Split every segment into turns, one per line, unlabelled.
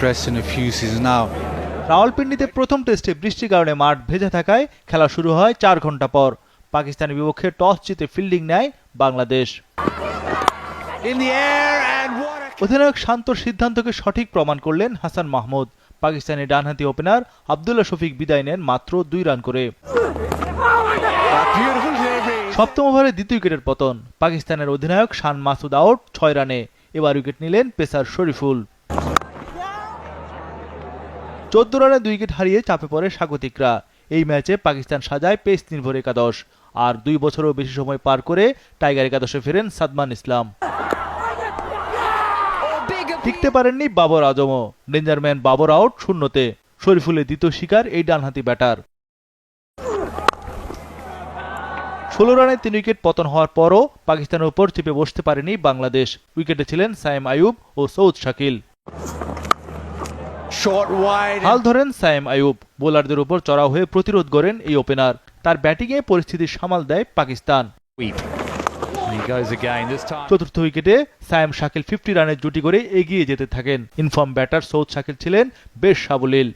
press in a few seasons now.
রাওয়ালপিন্ডিতে প্রথম টেস্টে বৃষ্টির কারণে মাঠ ভেজা থাকায় খেলা শুরু হয় চার ঘণ্টা পর। পাকিস্তানের বিপক্ষে টস জিতে ফিল্ডিং নেয় বাংলাদেশ। অধিনায়ক শান্তর সিদ্ধান্তকে সঠিক প্রমাণ করলেন হাসান মাহমুদ। পাকিস্তানি ডানহাতি ওপেনার আবদুল্লাহ শফিক বিদায় নেন মাত্র দুই রান করে। সপ্তম ওভারে দ্বিতীয় উইকেটের পতন। পাকিস্তানের অধিনায়ক শান মাসুদ আউট ছয় রানে। এবার উইকেট নিলেন পেসার শরীফুল। চোদ্দ রানে দুই উইকেট হারিয়ে চাপে পড়ে স্বাগতিকরা। এই ম্যাচে পাকিস্তান সাজায় পেস নির্ভর একাদশ। আর দুই বছরও বেশি সময় পার করে টাইগার একাদশে ফেরেন সাদমান ইসলাম। টিকতে পারেননি বাবর আজমও। ডেঞ্জারম্যান বাবর আউট শূন্যতে। শরীফুলের দ্বিতীয় শিকার এই ডানহাতি ব্যাটার। ষোলো রানে তিন উইকেট পতন হওয়ার পরও পাকিস্তানের উপর চেপে বসতে পারেনি বাংলাদেশ। উইকেটে ছিলেন সাইম আয়ুব ও সৌদ শাকিল. হাল ধরেন সাইম আয়ুব বোলারদের উপর চড়াও হয়ে প্রতিরোধ করেন এই ওপেনার। তার ব্যাটিংয়ে পরিস্থিতি সামাল দেয় পাকিস্তান. চতুর্থ উইকেটে সায়েম শাকিল ফিফটি রানের জুটি করে এগিয়ে যেতে থাকেন। ইনফর্ম ব্যাটার সৌদ শাকিল ছিলেন বেশ সাবলীল।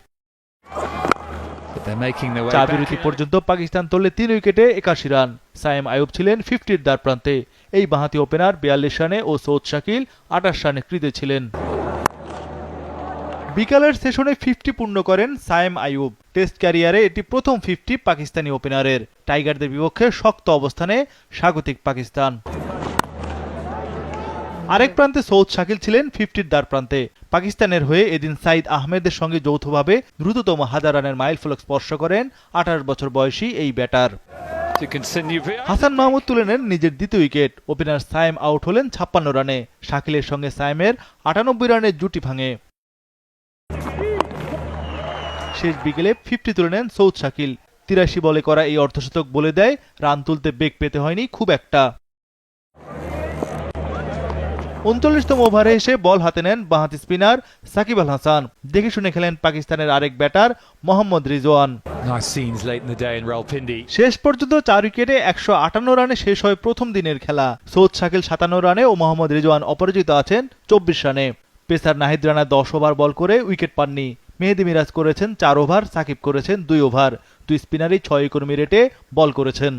But they're making their way
চা বিরতি পর্যন্ত পাকিস্তান তোলে তিন উইকেটে একাশি রান। সায়েম আয়ুব ছিলেন ফিফটির দ্বার প্রান্তে। এই বাঁহাতি ওপেনার বিয়াল্লিশ রানে ও সৌদ শাকিল আঠাশ রানে কৃতে ছিলেন। বিকালের সেশনে ফিফটি পূর্ণ করেন সায়েম আয়ুব টেস্ট ক্যারিয়ারে এটি প্রথম ফিফটি পাকিস্তানি ওপেনারের। টাইগারদের বিপক্ষে শক্ত অবস্থানে স্বাগতিক পাকিস্তান। আরেক প্রান্তে সৌদ শাকিল ছিলেন ফিফটির দ্বার প্রান্তে। পাকিস্তানের হয়ে এদিন সাইদ আহমেদের সঙ্গে যৌথভাবে দ্রুততম হাজার রানের মাইল ফলক স্পর্শ করেন আঠাশ বছর বয়সী এই ব্যাটার। হাসান মাহমুদ তুলে নেন নিজের দ্বিতীয় উইকেট। ওপেনার সাইম আউট হলেন ছাপ্পান্ন রানে। শাকিলের সঙ্গে সাইমের আটানব্বই রানের জুটি ভাঙে। শেষ বিকেলে ফিফটি তুলে নেন সৌদ শাকিল। তিরাশি বলে করা এই অর্ধশতক বলে দেয় রান তুলতে বেগ পেতে হয়নি খুব একটা। উনচল্লিশতম ওভারে এসে বল হাতে নেন বাঁহাতি স্পিনার সাকিব আল হাসান। দেখে শুনে খেলেন পাকিস্তানের আরেক ব্যাটার মোহাম্মদ রিজওয়ান. শেষ পর্যন্ত চার উইকেটে একশো আটান্ন রানে শেষ হয় প্রথম দিনের খেলা। সৌদ শাকিল সাতান্ন রানে ও মোহাম্মদ রিজওয়ান অপরাজিত আছেন চব্বিশ রানে। পেসার নাহিদ রানা দশ ওভার বল করে উইকেট পাননি। মেহেদি মিরাজ করেছেন চার ওভার, সাকিব করেছেন দুই ওভার। দুই স্পিনারই ছয় কর্মী রেটে বল করেছেন।